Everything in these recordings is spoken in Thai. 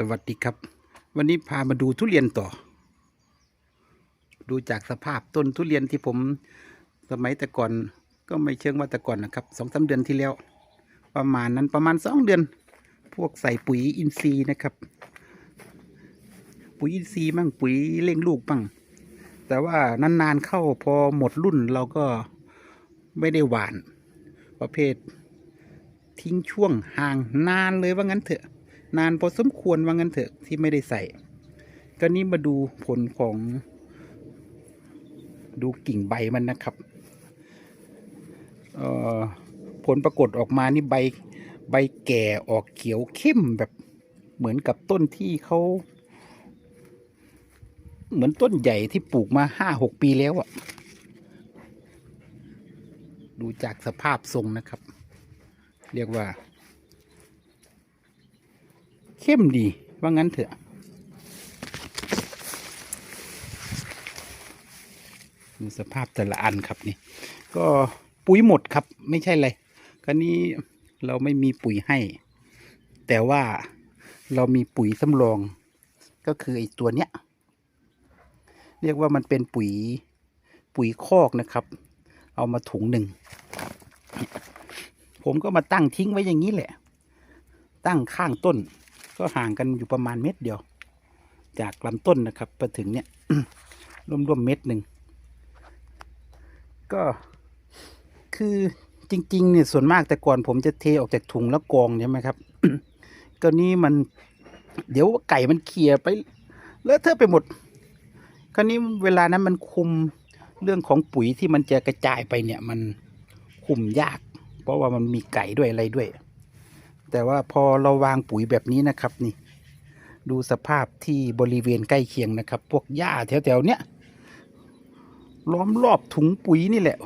สวัสดีครับ วันนี้พามาดูทุเรียนต่อ ดูจากสภาพต้นทุเรียนที่ผมสมัยแต่ก่อนก็ไม่เชิงว่าแต่ก่อนนะครับสองสาเดือนที่แล้ว ประมาณนั้นประมาณสองเดือน พวกใส่ปุ๋ยอินทรีย์นะครับ ปุ๋ยอินทรีย์บ้างปุ๋ยเร่งลูกบ้างแต่ว่านานๆเข้าพอหมดรุ่นเราก็ไม่ได้หวาน ประเภททิ้งช่วงห่างนานเลยว่างั้นเถอะ นานพอสมควรว่างั้นเถอะที่ไม่ได้ใส่ ก็นี้มาดูผลของ ดูกิ่งใบมันนะครับออผลปรากฏออกมานี่ใบใบแก่ออกเขียวเข้มแบบเหมือนกับต้นที่เขาเหมือนต้นใหญ่ที่ปลูกมาห้าหกปีแล้วอะดูจากสภาพทรงนะครับ เรียกว่า เข้มดี ว่างั้นเถอะ ดูสภาพแต่ละอันครับนี่ ก็ปุ๋ยหมดครับ ไม่ใช่เลยก็นี้เราไม่มีปุ๋ยให้ แต่ว่าเรามีปุ๋ยสำรอง ก็คือไอ้ตัวเนี้ย เรียกว่ามันเป็นปุ๋ยปุ๋ยคอกนะครับ เอามาถุงหนึ่ง ผมก็มาตั้งทิ้งไว้อย่างนี้แหละ ตั้งข้างต้น ก็ห่างกันอยู่ประมาณเม็ดเดียว จากลำต้นนะครับไปถึงเนี่ยร่วมๆเม็ดหนึ่งก็คือจริงๆเนี่ยส่วนมากแต่ก่อนผมจะเทออกจากถุงแล้วกองใช่ไหมครับก็นี้มัน เดี๋ยวไก่มันเคลียไปเลอะเทอะไปหมดคราวนี้เวลานั้นมันคุมเรื่องของปุ๋ยที่มันจะกระจายไปเนี่ยมันคุมยาก เพราะว่ามันมีไก่ด้วยอะไรด้วย แต่ว่าพอเราวางปุ๋ยแบบนี้นะครับนี่ ดูสภาพที่บริเวณใกล้เคียงนะครับ พวกหญ้าแถวๆเนี้ยล้อมรอบถุงปุ๋ยนี่แหละ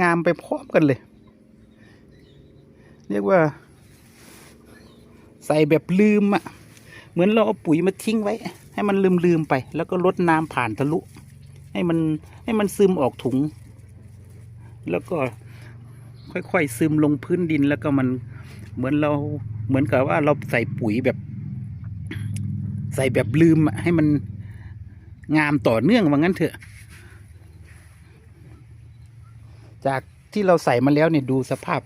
งามไปพร้อมกันเลย เรียกว่า ใส่แบบลืมอะ่ะ เหมือนเราเอาปุ๋ยมาทิ้งไว้ ให้มันลืมลืมๆไป แล้วก็ลดน้ำผ่านทะลุ ให้มันให้มันซึมออกถุง แล้วก็ค่อยๆซึมลงพื้นดินแล้วก็มัน เหมือนเราเหมือนกับว่าเราใส่ปุ๋ยแบบ ใส่แบบลืมอะให้มันงามต่อเนื่องว่างั้นเถอะ จากที่เราใส่มาแล้วเนี่ยดูสภาพ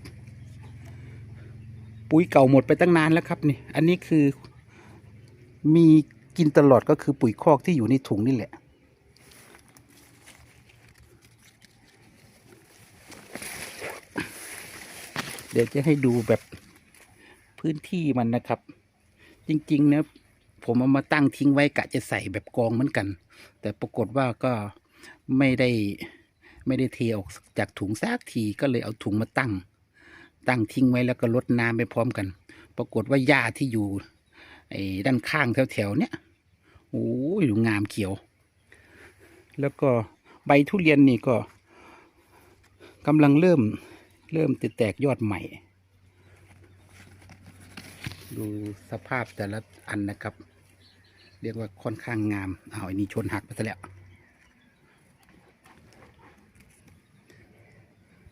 ปุ๋ยเก่าหมดไปตั้งนานแล้วครับนี่ อันนี้คือมีกินตลอดก็คือปุ๋ยคอกที่อยู่ในถุงนี่แหละเดี๋ยวจะให้ดูแบบ พื้นที่มันนะครับ จริงๆนะผมเอามาตั้งทิ้งไว้กะจะใส่แบบกองเหมือนกัน แต่ปรากฏว่าก็ไม่ได้ไม่ได้เทออกจากถุงสักทีก็เลยเอาถุงมาตั้ง ตั้งทิ้งไว้แล้วก็ลดน้ำไปพร้อมกัน ปรากฏว่าหญ้าที่อยู่ไอ้ด้านข้างแถวๆเนี้ยโอ้ยงามเขียว แล้วก็ใบทุเรียนนี่ก็กำลังเริ่มเริ่มติดแตกยอดใหม่ ดูสภาพแต่ละอันนะครับ เรียกว่าค่อนข้างงามเอาอันนี้ชนหักไปซะแล้ว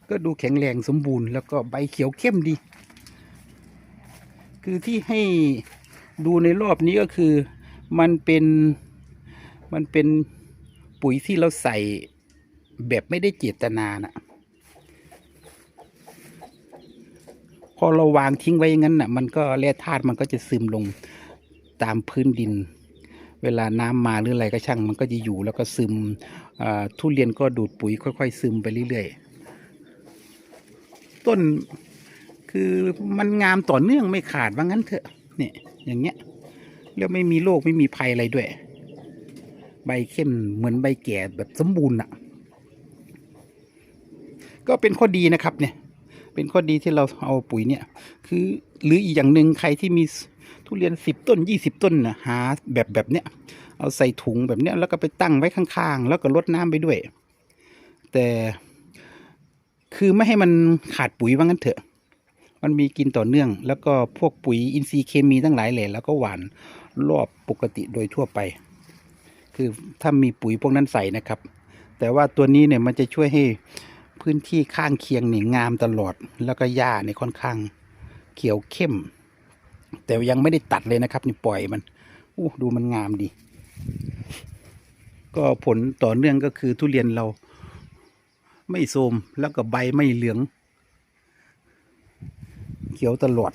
ก็ดูแข็งแรงสมบูรณ์แล้วก็ใบเขียวเข้มดี คือที่ให้ดูในรอบนี้ก็คือมันเป็นมันเป็นปุ๋ยที่เราใส่แบบไม่ได้เจตนาน่ะ พอเราวางทิ้งไว้อย่างนั้นน่ะ มันก็แร่ธาตุมันก็จะซึมลงตามพื้นดิน เวลาน้ำมาหรืออะไรก็ช่าง มันก็จะอยู่แล้วก็ซึมทุเรียนก็ดูดปุ๋ยค่อยๆ ซึมไปเรื่อยๆ ต้นคือมันงามต่อเนื่องไม่ขาดว่างั้นเถอะเนี่ยอย่างเงี้ยแล้วไม่มีโรคไม่มีภัยอะไรด้วย ใบเข้มเหมือนใบแก่แบบสมบูรณ์อะ ก็เป็นข้อดีนะครับเนี่ย เป็นข้อดีที่เราเอาปุ๋ยเนี่ย คือหรืออีกอย่างหนึ่งใครที่มีทุเรียนสิบต้นยี่สิบต้นนะหาแบบแบบเนี้ยเอาใส่ถุงแบบเนี้ยแล้วก็ไปตั้งไว้ข้าง ๆ แล้วก็รดน้ำไปด้วย แต่คือไม่ให้มันขาดปุ๋ยว่างั้นเถอะ มันมีกินต่อเนื่อง แล้วก็พวกปุ๋ยอินทรีย์เคมีทั้งหลายแหล่แล้วก็หวานรอบปกติโดยทั่วไป คือถ้ามีปุ๋ยพวกนั้นใส่นะครับ แต่ว่าตัวนี้เนี่ยมันจะช่วยให้ พื้นที่ข้างเคียงเนี่ยงามตลอด แล้วก็หญ้าเนี่ยค่อนข้างเขียวเข้ม แต่ยังไม่ได้ตัดเลยนะครับ นี่ปล่อยมันอู้ดูมันงามดี ก็ผลต่อเนื่องก็คือทุเรียนเราไม่โทมแล้วก็ใบไม่เหลือง เขียวตลอด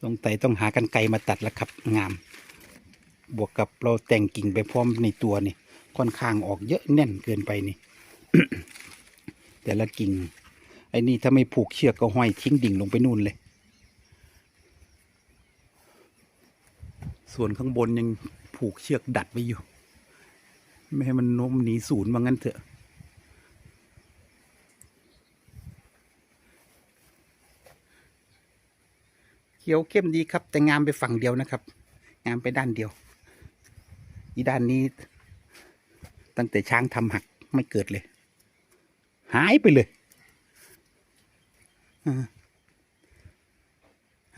ตรงไตต้องหากันไกลมาตัดแล้วครับงาม บวกกับเราแต่งกิ่งไปพร้อมในตัวนี่ค่อนข้างออกเยอะแน่นเกินไปนี่ แต่ละกิ่งไอ้นี่ถ้าไม่ผูกเชือกก็ห้อยทิ้งดิ่งลงไปนู่นเลย ส่วนข้างบนยังผูกเชือกดัดไว้อยู่ ไม่ให้มันโน้มหนีศูนย์ว่างั้นเถอะ เขียวเข้มดีครับ แต่งามไปฝั่งเดียวนะครับ งามไปด้านเดียว อีด้านนี้ ตั้งแต่ช้างทำหักไม่เกิดเลย หายไปเลย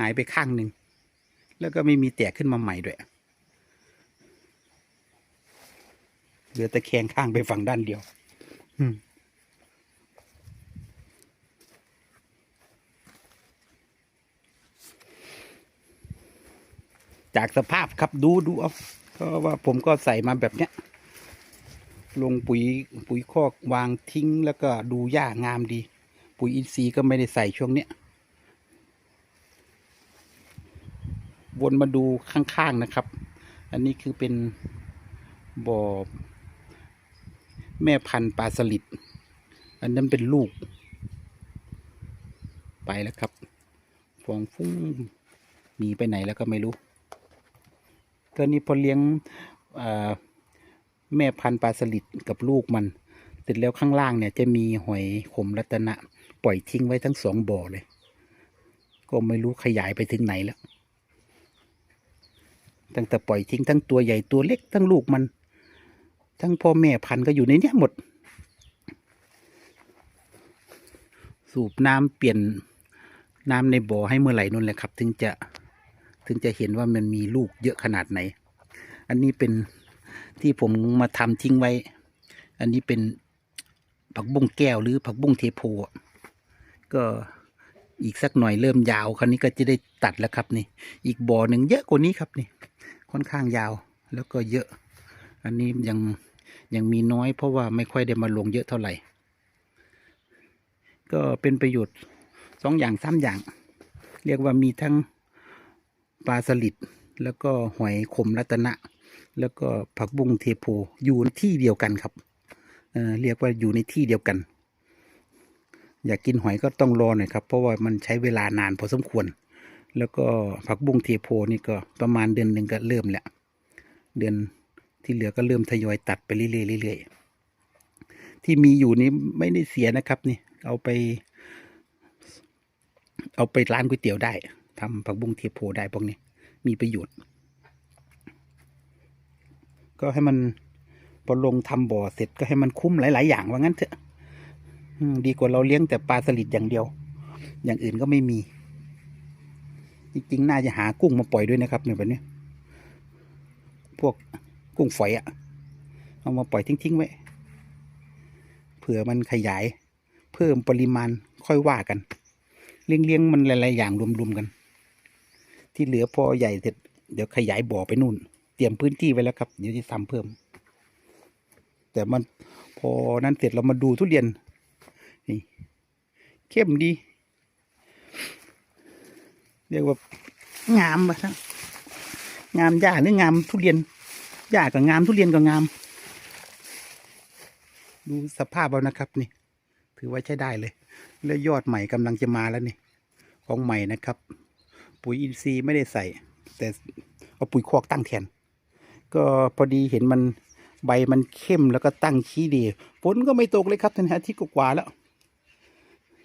หายไปข้างหนึ่ง แล้วก็ไม่มีแตกขึ้นมาใหม่ด้วยเหลือแต่แขงข้างไปฝั่งด้านเดียวจากสภาพครับดูดูเอา เพราะว่าผมก็ใส่มาแบบเนี้ย ลงปุ๋ยปุ๋ยคอกวางทิ้งแล้วก็ดูหญ้างามดี ปุ๋ยอินทรีย์ก็ไม่ได้ใส่ช่วงเนี้ย วนมาดูข้างๆนะครับ อันนี้คือเป็นบ่อแม่พันธุ์ปลาสลิด อันนั้นเป็นลูก ไปแล้วครับฟองฟุ้งหนีไปไหนแล้วก็ไม่รู้ ก็นี่พอเลี้ยงแม่พันธุ์ปลาสลิดกับลูกมันเสร็จแล้วข้างล่างเนี่ยจะมีหอยขมรัตนะ ปล่อยทิ้งไว้ทั้งสองบ่อเลย ก็ไม่รู้ขยายไปถึงไหนแล้ว ตั้งแต่ปล่อยทิ้งทั้งตัวใหญ่ตัวเล็กทั้งลูกมัน ทั้งพ่อแม่พันธุ์ก็อยู่ในเนี้ยหมด สูบน้ำเปลี่ยนน้ำในบ่อให้เมื่อไหร่นั่นแหละครับ ถึงจะ ถึงจะเห็นว่ามันมีลูกเยอะขนาดไหน อันนี้เป็นที่ผมมาทำทิ้งไว้ อันนี้เป็นผักบุ้งแก้วหรือผักบุ้งเทโพก็อีกสักหน่อยเริ่มยาวคราวนี้ก็จะได้ตัดแล้วครับนี่ อีกบ่อหนึ่งเยอะกว่านี้ครับนี่ ค่อนข้างยาวแล้วก็เยอะ อันนี้ยังยังมีน้อยเพราะว่าไม่ค่อยได้มาลงเยอะเท่าไหร่ ก็เป็นประโยชน์สองอย่างสามอย่าง เรียกว่ามีทั้ง ปลาสลิด แล้วก็หอยขมรัตนะ แล้วก็ผักบุ้งเทโพอยู่ที่เดียวกันครับเเรียกว่าอยู่ในที่เดียวกัน อยากกินหอยก็ต้องรอหน่อยครับ เพราะว่ามันใช้เวลานานพอสมควร แล้วก็ผักบุ้งเทโพนี่ก็ประมาณเดือนหนึ่งก็เริ่มแหละเดือนที่เหลือก็เริ่มทยอยตัดไปเรื่อยๆที่มีอยู่นี้ไม่ได้เสียนะครับนี่ เอาไป เอาไปร้านก๋วยเตี๋ยวได้ ทำผักบุ้งเทโพได้พวกนี้มีประโยชน์ ก็ให้มันพอลงทำบ่อเสร็จก็ให้มันคุ้มหลาย ๆ อย่างว่างั้นเถอะดีกว่าเราเลี้ยงแต่ปลาสลิดอย่างเดียว อย่างอื่นก็ไม่มี จริงๆน่าจะหากุ้งมาปล่อยด้วยนะครับเนี่ยแบบนี้ พวกกุ้งฝอยอะเอามาปล่อยทิ้ง ๆ ไว้เผื่อมันขยาย เพิ่มปริมาณค่อยว่ากัน เลี้ยงๆมันหลาย ๆ อย่างรวม ๆ กัน ที่เหลือพอใหญ่เสร็จเดี๋ยวขยายบ่อไปนู่น เตรียมพื้นที่ไว้แล้วครับ เดี๋ยวจะทำเพิ่ม แต่มันพอนั้นเสร็จเรามาดูทุเรียน นี่ เข้มดี เรียกว่างามปะครับงามหญ้าหรืองามทุเรียนหญ้าก็งามทุเรียนก็งาม ดูสภาพเอานะครับ นี่ ถือว่าใช้ได้เลย แล้วยอดใหม่กำลังจะมาแล้วนี่ ของใหม่นะครับ ปุ๋ยอินทรีย์ไม่ได้ใส่ แต่เอาปุ๋ยคอกตั้งแทน ก็พอดีเห็นมันใบมันเข้มแล้วก็ตั้งขี้ดี ฝนก็ไม่ตกเลยครับท่านอาทิตย์กว่าแล้ว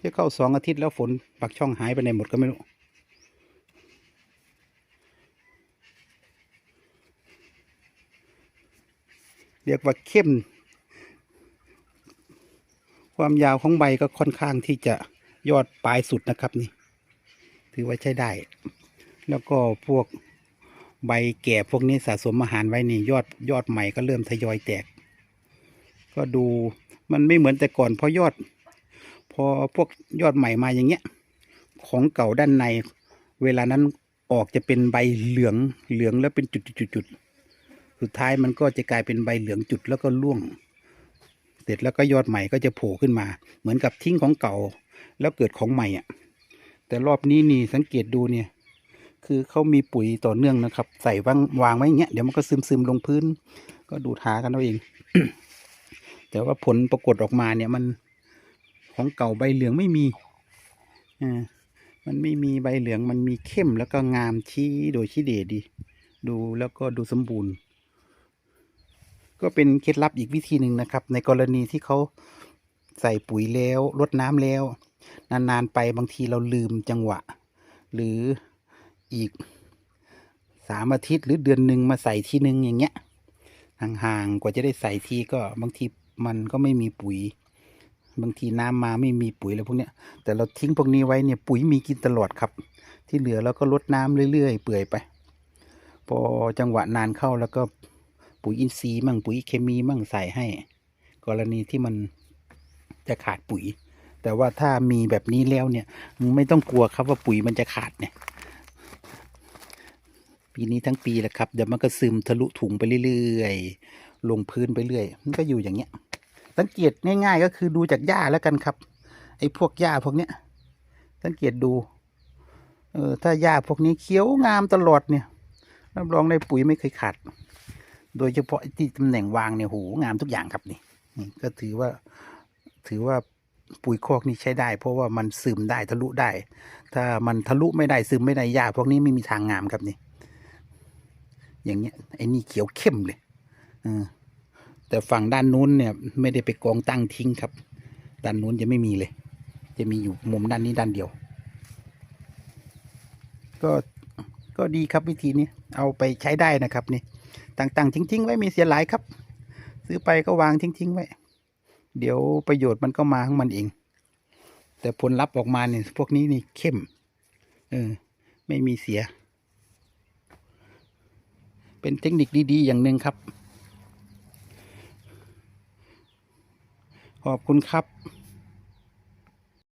จะเข้าสองอาทิตย์แล้วฝนปักช่องหายไปไหนหมดก็ไม่รู้เรียกว่าเข้ม ความยาวของใบก็ค่อนข้างที่จะยอดปลายสุดนะครับนี่ ถือว่าใช้ได้ แล้วก็พวกใบแก่พวกนี้สะสมอาหารไว้นี่ยอดยอดใหม่ก็เริ่มทยอยแตก ก็ดูมันไม่เหมือนแต่ก่อนพอยอด พอพวกยอดใหม่มาอย่างเงี้ย ของเก่าด้านใน เวลานั้นออกจะเป็นใบเหลืองเหลืองแล้วเป็นจุดจุดจุดจุดสุดท้ายมันก็จะกลายเป็นใบเหลืองจุดแล้วก็ร่วง เสร็จแล้วก็ยอดใหม่ก็จะโผล่ขึ้นมา เหมือนกับทิ้งของเก่า แล้วเกิดของใหม่อะ แต่รอบนี้นี่สังเกตดูเนี่ย คือเขามีปุ๋ยต่อเนื่องนะครับ ใส่วางวางไว้อย่างเงี้ยเดี๋ยวมันก็ซึมซึมลงพื้น ก็ดูทากันเอาเอง แต่ว่าผลปรากฏออกมาเนี่ยมันของเก่าใบเหลืองไม่มีอ่ามันไม่มีใบเหลืองมันมีเข้มแล้วก็งามชี้โดยชี้เดดี ดูแล้วก็ดูสมบูรณ์ ก็เป็นเคล็ดลับอีกวิธีหนึ่งนะครับ ในกรณีที่เขาใส่ปุ๋ยแล้วรดน้ำแล้ว นานๆไปบางทีเราลืมจังหวะ หรืออีกสามอาทิตย์หรือเดือนหนึ่งมาใส่ทีหนึ่งอย่างเงี้ยห่างๆกว่าจะได้ใส่ทีก็บางทีมันก็ไม่มีปุ๋ย บางทีน้ำมาไม่มีปุ๋ยอะไรพวกเนี้ยแต่เราทิ้งพวกนี้ไว้เนี่ยปุ๋ยมีกินตลอดครับ ที่เหลือเราก็ลดน้ำเรื่อยๆเปื่อยไป พอจังหวะนานเข้าแล้วก็ปุ๋ยอินทรีย์มั่งปุ๋ยเคมีมั่งใส่ให้ กรณีที่มันจะขาดปุ๋ย แต่ว่าถ้ามีแบบนี้แล้วเนี่ยไม่ต้องกลัวครับว่าปุ๋ยมันจะขาดเนี่ย ปีนี้ทั้งปีแหละครับ เดี๋ยวมันก็ซึมทะลุถุงไปเรื่อยๆลงพื้นไปเรื่อย มันก็อยู่อย่างเงี้ย สังเกตง่าย ๆ ก็คือดูจากหญ้าแล้วกันครับ ไอ้พวกหญ้าพวกเนี้ย สังเกตดู เออถ้าหญ้าพวกนี้เขียวงามตลอดเนี่ยรับรองได้ปุ๋ยไม่เคยขาด โดยเฉพาะที่ตำแหน่งวางเนี่ยโหงามทุกอย่างครับนี่ก็ถือว่าถือว่า ปุ๋ยคอกนี่ใช้ได้ เพราะว่ามันซึมได้ทะลุได้ ถ้ามันทะลุไม่ได้ซึมไม่ได้หญ้าพวกนี้ไม่มีทางงามครับนี่ อย่างเงี้ยไอ้นี่เขียวเข้มเลยอแต่ฝั่งด้านนู้นเนี่ย ไม่ได้ไปกองตั้งทิ้งครับ ด้านนู้นจะไม่มีเลย จะมีอยู่มุมด้านนี้ด้านเดียว ก็ก็ดีครับวิธีนี้เอาไปใช้ได้นะครับนี่ต่างๆทิ้งๆไว้มีเสียหลายครับ ซื้อไปก็วางทิ้งๆไว้ เดี๋ยวประโยชน์มันก็มาของมันเอง แต่ผลลัพธ์ออกมาเนี่ยพวกนี้นี่เข้ม เออ ไม่มีเสีย เป็นเทคนิคดี ๆ อย่างหนึ่งครับ ขอบคุณครับ